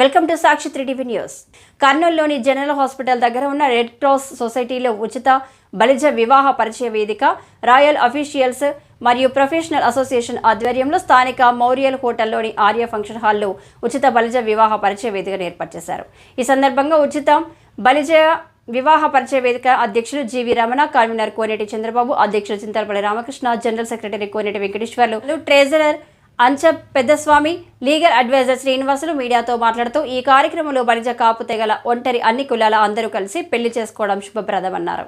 Welcome to Sakshi three TV news. కర్నూలులోని general hospital దగ్గర ఉన్న red cross సొసైటీలో ఉచిత బలిజ వివాహ పరిచయ వేదిక రాయల్ అఫీషియల్స్ మరియు ప్రొఫెషనల్ అసోసియేషన్ ఆధ్వర్యంలో స్థానిక మౌరియల్ హోటల్లోని ఆర్య ఫంక్షన్ హాల్లో ఉచిత బలిజ వివాహ పరిచయ వేదికను ఏర్పాటు చేశారు. ఈ సందర్భంగా ఉచిత బలిజ వివాహ పరిచయ వేదిక అధ్యక్షులు G V Ramana convenor Koneti Chandrababu అధ్యక్షులు Chintalapalli Ramakrishna general secretary Koneti Venkateswarlu treasurer Ancha Peddaswamy legal adviser Srinivasulu మీడియాతో మాట్లాడుతూ ఈ కార్యక్రమంలో బలిజ కాపు తెగల ఒంటరి అన్ని కులాల అందరూ కలిసి పెళ్ళి చేసుకోవడం శుభప్రదమన్నారు.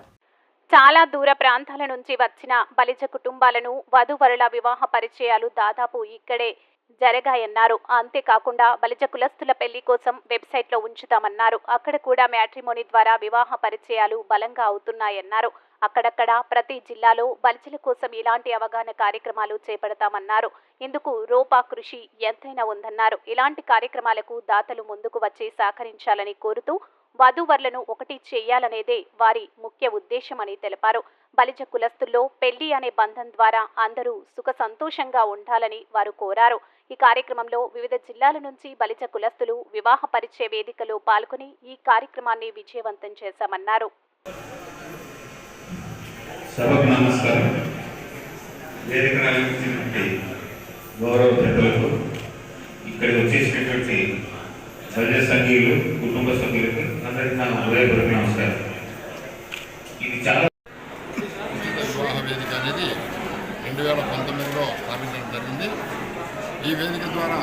చాలా దూర ప్రాంతాల నుంచి వచ్చిన బలిజ కుటుంబాలను వధువరుల వివాహ పరిచయాలు దాదాపు ఇక్కడే జరగాయన్నారు. అంతేకాకుండా బలిజ కులస్తుల పెళ్ళి కోసం వెబ్సైట్లో ఉంచుతామన్నారు. అక్కడ కూడా మ్యాట్రిమోనీ ద్వారా వివాహ పరిచయాలు బలంగా అవుతున్నాయన్నారు. అక్కడక్కడ ప్రతి జిల్లాలో బలిజల కోసం ఇలాంటి అవగాహన కార్యక్రమాలు చేపడతామన్నారు. ఇందుకు రోపా కృషి ఎంతైనా ఉందన్నారు. ఇలాంటి కార్యక్రమాలకు దాతలు ముందుకు వచ్చి సహకరించాలని కోరుతూ వధూవరులను ఒకటి చేయాలనేదే వారి ముఖ్య ఉద్దేశమని తెలిపారు. బలిజ కులస్తుల్లో పెళ్ళి అనే బంధం ద్వారా అందరూ సుఖ సంతోషంగా ఉండాలని వారు కోరారు. ఈ కార్యక్రమంలో వివిధ జిల్లాల నుంచి బలిజ కులస్తులు వివాహ పరిచయ వేదికలో పాల్గొని ఈ కార్యక్రమాన్ని విజయవంతం చేశామన్నారు. సభకు నమస్కారం వేదిక అలంకరించినటువంటి గౌరవ పెద్దలకు ఇక్కడికి వచ్చేసినటువంటి ప్రజా సంఘీయులు కుటుంబ సభ్యులకు అందరికీ నా హృదయపూర్వక నమస్కారం. ఇది చాలా వివాహ వేదిక అనేది రెండు వేల పంతొమ్మిదిలో స్థాపించడం జరిగింది. ఈ వేదిక ద్వారా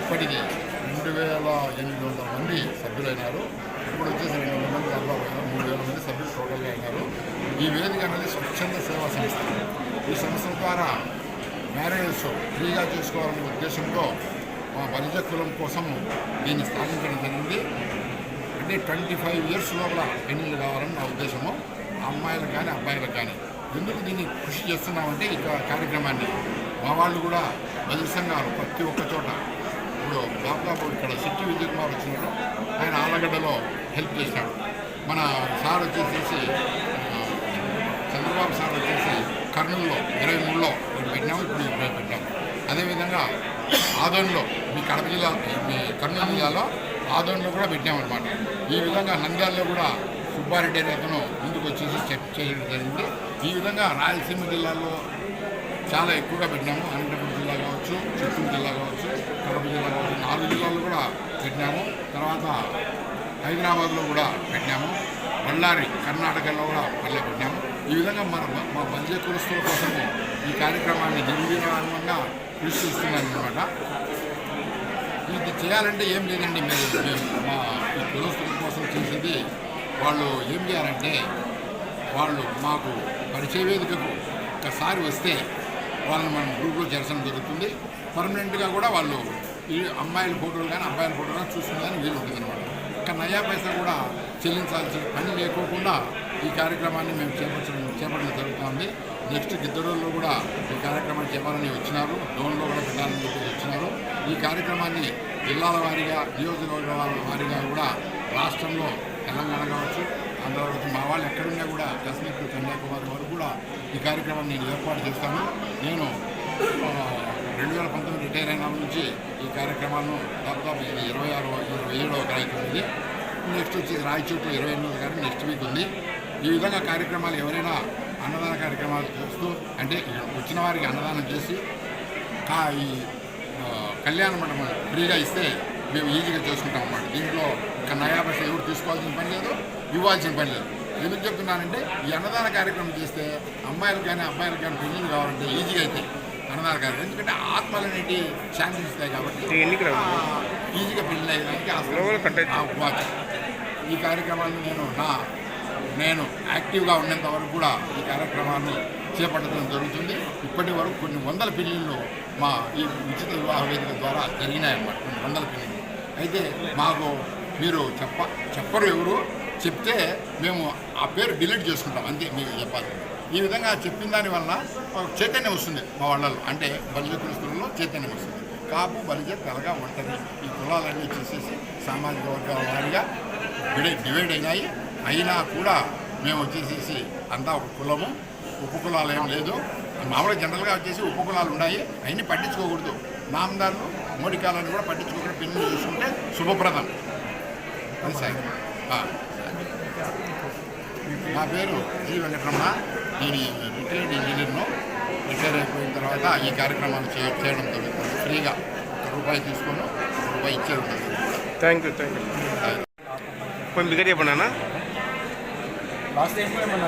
ఇప్పటికి రెండు వేల ఎనిమిది వందల మంది సభ్యులైనారు. ఇప్పుడు వచ్చేసి రెండు వందల మంది దాదాపు మూడు వేల మంది సభ్యులు టోటల్గా అయినారు. ఈ వేదిక అనేది స్వచ్ఛంద సేవా సంస్థ. ఈ సంస్థ ద్వారా మ్యారేజెస్ ఫ్రీగా చేసుకోవాలనే ఉద్దేశంతో మా బలిజ కులం కోసం దీన్ని స్థాపించడం జరిగింది. అంటే ట్వంటీ ఫైవ్ ఇయర్స్ లోపల పెళ్ళిళ్ళు కావాలని నా ఉద్దేశము. అమ్మాయిలకు కానీ అబ్బాయిలకు కానీ. ఎందుకు దీన్ని కృషి చేస్తున్నామంటే ఈ కార్యక్రమాన్ని? మా వాళ్ళు కూడా బదిలీ సంఘాలు ప్రతి ఒక్క చోట ఇప్పుడు దాదాపు ఇక్కడ సిట్టి విజయ్ కుమార్ వచ్చినాడు ఆయన ఆలగడ్డలో హెల్ప్ చేశాడు. మన సార్ వచ్చేసేసి చంద్రబాబు సార్ వచ్చేసి కర్నూలులో ఇరవై మూడులో పెట్టినాము ఇప్పుడు ఇక్కడ పెట్టినాము అదేవిధంగా ఆదోన్లో మీ కడప జిల్లా మీ కర్నూలు జిల్లాలో ఆదోన్లో కూడా పెట్టినామన్నమాట ఈ విధంగా నంద్యాలలో కూడా సుబ్బారెడ్డి అనే అతను ముందుకు వచ్చేసి చెక్ చేయడం జరిగింది. ఈ విధంగా రాయలసీమ జిల్లాలో చాలా ఎక్కువగా పెట్టినాము. అనంతపురం కావచ్చు చిత్తూరు జిల్లా కావచ్చు కడప జిల్లా కావచ్చు నాలుగు జిల్లాలో కూడా పెట్టినాము. తర్వాత హైదరాబాద్లో కూడా పెట్టినాము. బళ్ళారి కర్ణాటకలో కూడా పల్లె పెట్టినాము. ఈ విధంగా మన మా మధ్య కులస్తుల కోసము ఈ కార్యక్రమాన్ని నిర్వీర్యంగా కృషి చేస్తున్నాను అనమాట ఇది చేయాలంటే ఏం లేదండి మీరు. మేము మా ఈ కులస్తుల కోసం చేసేది వాళ్ళు ఏం చేయాలంటే వాళ్ళు మాకు పరిచయ వేదికకు ఒకసారి వస్తే వాళ్ళని మనం గ్రూప్లో చేర్చడం జరుగుతుంది. పర్మనెంట్గా కూడా వాళ్ళు ఈ అమ్మాయిల ఫోటోలు కానీ అబ్బాయిల ఫోటోలు కానీ చూసుకుందని వీలు ఉంటుంది అనమాట ఇంకా నయా పైసా కూడా చెల్లించాల్సిన పని లేకోకుండా ఈ కార్యక్రమాన్ని మేము చేపట్టడం చేపట్టడం జరుగుతుంది. నెక్స్ట్ గిద్దడూరులో కూడా ఈ కార్యక్రమాన్ని చేపాలని వచ్చినారు. డోన్లో కూడా పెట్టాలని చెప్పి వచ్చినారు. ఈ కార్యక్రమాన్ని జిల్లాల వారీగా నియోజకవర్గాల వారీగా కూడా రాష్ట్రంలో తెలంగాణ కావచ్చు ఆంధ్ర కావచ్చు మా వాళ్ళు ఎక్కడున్నా కూడా కాశ్మీర్ కన్యాకుమారి ఈ కార్యక్రమాన్ని నేను ఏర్పాటు చేస్తాను. నేను రెండు వేల పంతొమ్మిది రిటైర్ అయిన నుంచి ఈ కార్యక్రమాలను దాదాపు ఇది ఇరవై ఆరు ఇరవై ఏడవ కార్యక్రమం ఇది. నెక్స్ట్ వచ్చి రాయచోటు ఇరవై ఎనిమిది కానీ నెక్స్ట్ వీక్ ఉంది. ఈ విధంగా కార్యక్రమాలు ఎవరైనా అన్నదాన కార్యక్రమాలు చేస్తూ అంటే వచ్చిన వారికి అన్నదానం చేసి ఈ కళ్యాణ మండపం ఫ్రీగా ఇస్తే మేము ఈజీగా చేసుకుంటాం అన్నమాట. దీంట్లో ఇంకా నయా పైసలు ఎవరు తీసుకోవాల్సిన పని లేదు ఇవ్వాల్సిన పని లేదు. ఎందుకు చెప్తున్నానంటే ఈ అన్నదాన కార్యక్రమం చేస్తే అమ్మాయిలకు కానీ అబ్బాయిలకు కానీ పెళ్ళిళ్ళు కావాలంటే ఈజీగా అవుతాయి అన్నదాన కార్యక్రమం. ఎందుకంటే ఆత్మలు అనేవి శాంతిస్తాయి కాబట్టి ఈజీగా పెళ్ళి అయ్యడానికి. ఈ కార్యక్రమాన్ని నేను నా నేను యాక్టివ్గా ఉన్నంత వరకు కూడా ఈ కార్యక్రమాన్ని చేపట్టడం జరుగుతుంది. ఇప్పటి వరకు కొన్ని వందల పెళ్ళిళ్ళు మా ఈ ఉచిత వివాహ వేదిక ద్వారా జరిగినాయన్నమాట. కొన్ని వందల పెళ్ళిళ్ళు. అయితే మాకు మీరు చెప్ప చెప్పరు ఎవరు. చెప్తే మేము ఆ పేరు డిలీట్ చేసుకుంటాం అంతే మీకు చెప్పాలి. ఈ విధంగా చెప్పిన దాని వలన చైతన్యం వస్తుంది మా వాళ్ళలో. అంటే బలిజ కులస్తులలో చైతన్యం వస్తుంది. కాపు బలిజ తెలగ ఒంటరి ఈ కులాలన్నీ చేసేసి సామాజిక వర్గాల వారిగా డివైడ్ డివైడ్ అయినాయి. అయినా కూడా మేము వచ్చేసేసి అంతా ఒక కులము ఉపకులాలు ఏం లేదు. మామూలుగా జనరల్గా వచ్చేసి ఉపకులాలు ఉన్నాయి. అవన్నీ పట్టించుకోకూడదు. నామదారులు మోడీ కాలాన్ని కూడా పట్టించుకోకుండా పిల్లలు చూసుకుంటే శుభప్రదం. అది సాయి. నా పేరు జి వెంకటరమణ. నేను రిటైర్డ్ ఇంజనీర్ను. రిటైర్ అయిపోయిన తర్వాత ఈ కార్యక్రమాలు చే చేయడం జరుగుతుంది. ఫ్రీగా ఒక రూపాయి తీసుకొని ఒక రూపాయి ఇచ్చేది థ్యాంక్ యూ థ్యాంక్ యూ కొంచెం బిగ్గర చెప్పండి అన్న? లాస్ట్ టైం కూడా మన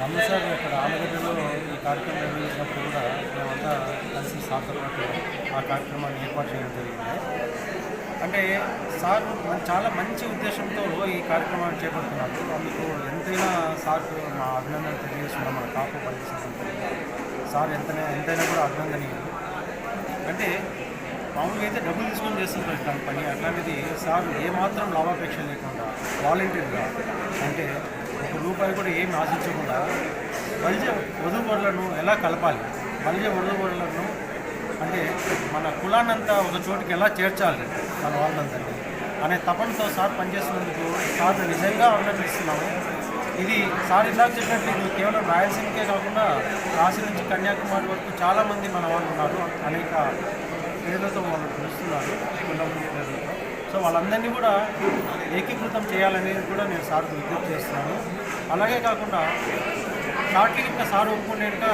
రమణ సార్ ఇక్కడ ఆంధ్రప్రదేశ్లో ఈ కార్యక్రమం నిర్వహించినప్పుడు కూడా మేమంతా కలిసి పాటు ఆ కార్యక్రమాన్ని ఏర్పాటు చేయడం జరిగింది. అంటే సార్ చాలా మంచి ఉద్దేశంతో ఈ కార్యక్రమాన్ని చేపడుతున్నారు. అందుకు ఎంతైనా సార్కు మా అభినందన తెలియజేస్తున్నాం మన కాపు పనిచేసిన సార్ ఎంతైనా ఎంతైనా కూడా అభినందనీయులు. అంటే మామూలుగా అయితే డబ్బులు తీసుకొని చేస్తుంటారు తన పని. అట్లాంటిది సార్ ఏమాత్రం లాభాపేక్ష లేకుండా వాలంటీర్గా అంటే ఒక రూపాయి కూడా ఏమి ఆశించకుండా బలిజ వధువరులను ఎలా కలపాలి? బలిజ వధువరులను అంటే మన కులాన్నంతా ఒక చోటుకి ఎలా చేర్చాలి? మన వాళ్ళందరినీ. అనే తపనతో సార్ పనిచేస్తున్నందుకు సార్ నిజంగా అభినందిస్తున్నాము ఇది సార్ ఇలా చెప్పినట్లు ఇది కేవలం రాయలసీమకే కాకుండా కాశీ నుంచి కన్యాకుమారి వరకు చాలామంది మన వాళ్ళు ఉన్నారు. అనేక పేర్లతో వాళ్ళు పిలుస్తున్నారు. కులం పేర్లతో సో వాళ్ళందరినీ కూడా ఏకీకృతం చేయాలనేది కూడా నేను సార్కు విజ్ఞప్తి చేస్తున్నాను. అలాగే కాకుండా షార్ట్కి ఇంకా సార్ ఒప్పుకునేట్టుగా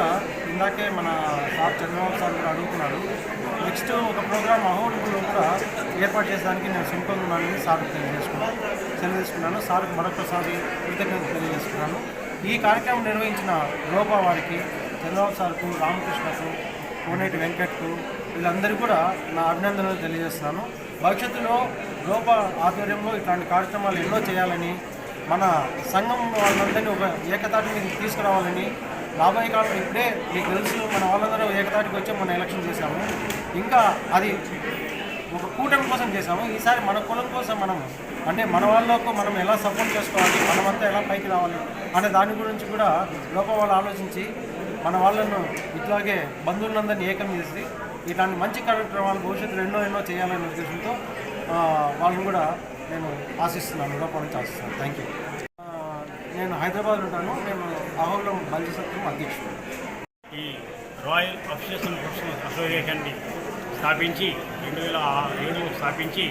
ఇందాకే మన సార్ చంద్రబాబు సార్ కూడా అడుగుతున్నాడు నెక్స్ట్ ఒక ప్రోగ్రామ్ అహోబుల్లో కూడా ఏర్పాటు చేయడానికి నేను సింపుల్ ఉన్నానని సార్ తెలియజేసుకున్నాను తెలియజేసుకున్నాను సార్కి మరొకసారి కృతజ్ఞత తెలియజేసుకున్నాను. ఈ కార్యక్రమం నిర్వహించిన లోపా వారికి చంద్రబాబు సార్కు రామకృష్ణకు కోనేటి వెంకట్కు వీళ్ళందరూ కూడా నా అభినందనలు తెలియజేస్తున్నాను. భవిష్యత్తులో లోపా ఆధ్వర్యంలో ఇట్లాంటి కార్యక్రమాలు ఎన్నో చేయాలని మన సంఘం వాళ్ళందరినీ ఒక ఏకతాటి మీద తీసుకురావాలని రాబోయే కాలం ఇప్పుడే మీకు తెలుసు మన వాళ్ళందరూ ఏకతాటికి వచ్చి మన ఎలక్షన్ చేశాము. ఇంకా అది ఒక కూటమి కోసం చేశాము. ఈసారి మన కులం కోసం మనం అంటే మన వాళ్ళకు మనం ఎలా సపోర్ట్ చేసుకోవాలి మనమంతా ఎలా పైకి రావాలి అనే దాని గురించి కూడా లోపల వాళ్ళు ఆలోచించి మన వాళ్ళను ఇట్లాగే బంధువులందరినీ ఏకం చేసి ఇట్లాంటి మంచి కార్యక్రమాలు భవిష్యత్తులో ఎన్నో ఎన్నో చేయాలనే ఉద్దేశంతో వాళ్ళని కూడా నేను ఆశిస్తున్నాను. లోపల నుంచి ఆశిస్తున్నాను. థ్యాంక్ యూ నేను హైదరాబాద్ ఉంటాను. నేను అహోబిలం బల్జీ సత్రం అధ్యక్షుడు. ఈ రాయల్ అఫిషియల్స్ ప్రొఫెషనల్ అసోసియేషన్ని స్థాపించి రెండు వేల ఏడు స్థాపించి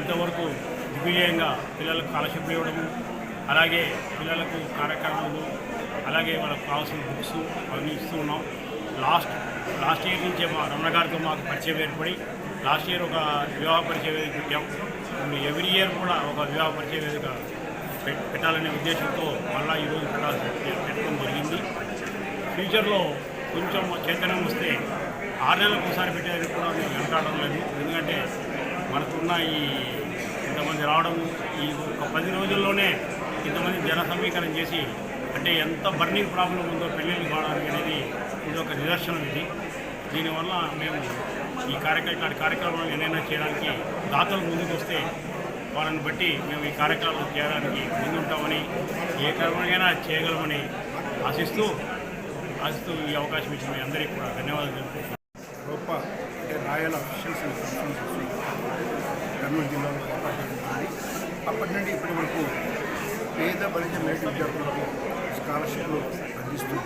ఇంతవరకు దిగ్విజయంగా పిల్లలకు స్కాలర్షిప్ ఇవ్వడము అలాగే పిల్లలకు కార్యక్రమాలు అలాగే వాళ్ళకు కావాల్సిన బుక్స్ అవన్నీ ఇస్తూ ఉన్నాం. లాస్ట్ లాస్ట్ ఇయర్ నుంచే మా రమణ గారితో మాకు పరిచయం ఏర్పడి లాస్ట్ ఇయర్ ఒక వివాహ పరిచయ వేదిక పెట్టాం. ఎవ్రీ ఇయర్ కూడా ఒక వివాహ పరిచయ వేదిక పెట్టాలనే ఉద్దేశంతో మళ్ళీ ఈరోజు పెట్టాల్సి పెట్టడం జరిగింది. ఫ్యూచర్లో కొంచెం చైతన్యం వస్తే ఆరు నెలలకు ఒకసారి పెట్టేది కూడా మేము వెనకాడడం లేదు. ఎందుకంటే మనకున్న ఈ ఇంతమంది రావడం ఈ ఒక పది రోజుల్లోనే ఇంతమంది జన సమీకరణ చేసి అంటే ఎంత బర్నింగ్ ప్రాబ్లం ఉందో పెళ్ళిళ్ళు కావడానికి అనేది ఇది ఒక నిదర్శనం ఇది. దీనివల్ల మేము ఈ కార్యక్రమ కార్యక్రమాలు ఏదైనా చేయడానికి దాతలు ముందుకు వస్తే వాళ్ళని బట్టి మేము ఈ కార్యక్రమాలు చేయడానికి ముందుంటామని ఏ కార్యక్రమైనా చేయగలమని ఆశిస్తూ ఆశిస్తూ ఈ అవకాశం ఇచ్చిన మీ అందరికీ కూడా ధన్యవాదాలు తెలుపుతున్నాను గొప్ప అంటే రాయల అఫీషియల్స్ కర్నూలు జిల్లాలో అప్పటి నుండి ఇప్పటి వరకు పేద బలిజ మేటి విద్యార్థులకు స్కాలర్షిప్లు అందిస్తూ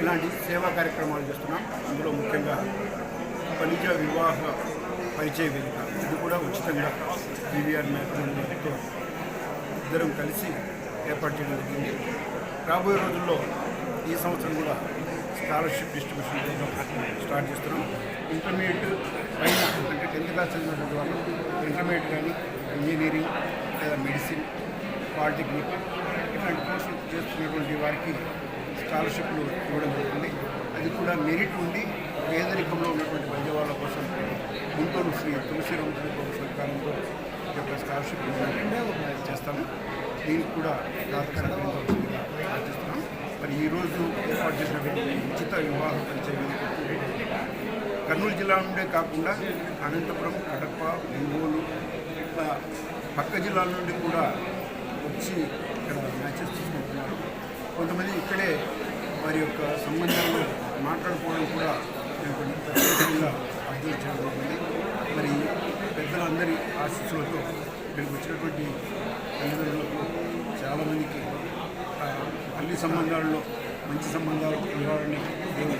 ఇలాంటి సేవా కార్యక్రమాలు చేస్తున్నాం. అందులో ముఖ్యంగా బలిజ వివాహ పరిచయ వేదిక ఇది కూడా ఉచితంగా బీవీఆర్ మేకతో ఇద్దరం కలిసి ఏర్పాటు చేయడం జరిగింది. రాబోయే రోజుల్లో ఈ సంవత్సరం కూడా స్కాలర్షిప్ డిస్ట్రిబ్యూషన్ స్టార్ట్ చేస్తున్నాం. ఇంటర్మీడియట్ పైన అంటే టెన్త్ క్లాస్ చదివినటువంటి వాళ్ళు ఇంటర్మీడియట్ కానీ ఇంజనీరింగ్ లేదా మెడిసిన్ పాలిటెక్నిక్ ఇట్లాంటి కోర్సులు చేస్తున్నటువంటి వారికి స్కాలర్షిప్లు ఇవ్వడం జరుగుతుంది అది కూడా మెరిట్ ఉంది. పేదరికంలో ఉన్నటువంటి వైద్య వాళ్ళ కోసం గుంటూరు శ్రీ తులసి రంగుల సర్కారంతో ఈ యొక్క స్కాలర్షిప్ చేస్తాము. దీనికి కూడా సహకరించవలసిందిగా ప్రార్థిస్తున్నాం మరి ఈరోజు ఏర్పాటు చేసినటువంటి ఉచిత వివాహ పరిచయ కర్నూలు జిల్లా నుండే కాకుండా అనంతపురం కడప ఒంగోలు పక్క జిల్లాల నుండి కూడా వచ్చి ఇక్కడ మ్యాచెస్ తీసుకుంటున్నారు. కొంతమంది ఇక్కడే వారి యొక్క సంబంధాలు మాట్లాడుకోవడం కూడా నేను కొంచెం ప్రత్యేకంగా అబ్జర్వ్ చేయడం జరిగింది మరి పెద్దలందరి ఆశీస్సులతో ఇక్కడికి వచ్చినటువంటి తల్లిదండ్రులకు చాలామందికి ఆ, సంబంధాల్లో మంచి సంబంధాలు ఇవ్వాలని దేవుడు